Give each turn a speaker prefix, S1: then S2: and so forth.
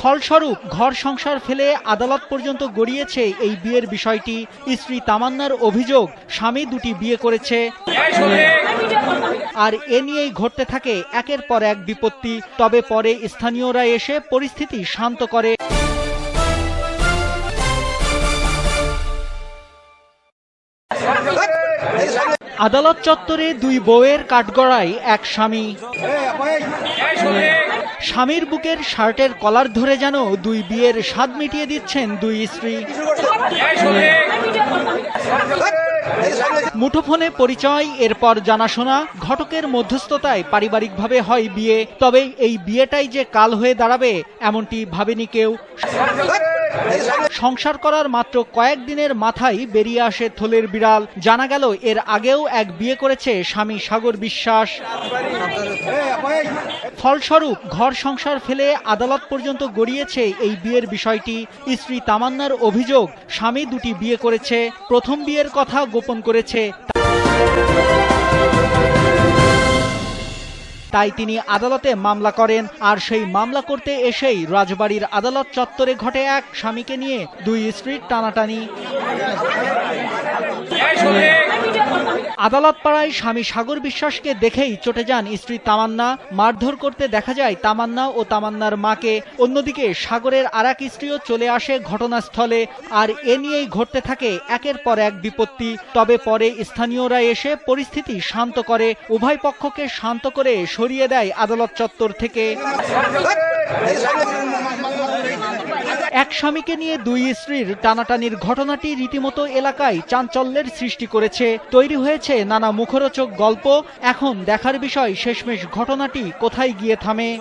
S1: ফলস্বরূপ ঘর সংসার ফেলে আদালত পর্যন্ত গড়িয়েছে এই বিয়ের বিষয়টি। স্ত্রী তামান্নার অভিযোগ, স্বামী দুটি বিয়ে করেছে। আর এ নিয়েই ঘটতে থাকে একের পর এক বিপত্তি। তবে পরে স্থানীয়রা এসে পরিস্থিতি শান্ত করে। আদালত চত্বরে দুই বউয়ের কাঠগড়ায় এক স্বামী। স্বামীর বুকের শার্টের কলার ধরে যেন দুই বিয়ের স্বাদ মিটিয়ে দিচ্ছেন দুই স্ত্রী। মুঠোফোনে পরিচয়, এরপর জানাশোনা, ঘটকের মধ্যস্থতায় পারিবারিকভাবে হয় বিয়ে। তবে এই বিয়েটাই যে কাল হয়ে দাঁড়াবে, এমনটি ভাবেনি কেউ। সংসার করার মাত্র কয়েকদিনের মাথায় বেরিয়ে আসে থলের বিড়াল। জানা গেল এর আগেও এক বিয়ে করেছে স্বামী সাগর বিশ্বাস। ফলস্বরূপ ঘর সংসার ফেলে আদালত পর্যন্ত গড়িয়েছে এই বিয়ের বিষয়টি। স্ত্রী তামান্নার অভিযোগ, স্বামী দুটি বিয়ে করেছে, প্রথম বিয়ের কথা গোপন করেছে। তাই তিনি আদালতে মামলা করেন আর সেই মামলা করতে এসেই রাজবাড়ির আদালত চত্বরে ঘটে এক স্বামীকে নিয়ে দুই স্ত্রীর টানাটানি। আদালত পাড়ায় স্বামী সাগর বিশ্বাসকে দেখেই চটে যান স্ত্রী তামান্না। মারধর করতে দেখা যায় তামান্না ও তামান্নার মাকে। অন্যদিকে সাগরের আর এক স্ত্রীও চলে আসে ঘটনাস্থলে। আর এ নিয়েই ঘটতে থাকে একের পর এক বিপত্তি। তবে পরে স্থানীয়রা এসে পরিস্থিতি শান্ত করে। উভয় পক্ষকে শান্ত করে সরিয়ে দেয় আদালত চত্বর থেকে। এক স্বামীকে নিয়ে দুই স্ত্রীর টানাটানির ঘটনাটি রীতিমতো এলাকায় চাঞ্চল্যের সৃষ্টি করেছে। তৈরি হয়েছে নানা মুখরোচক গল্প। এখন দেখার বিষয় শেষমেশ ঘটনাটি কোথায় গিয়ে থামে?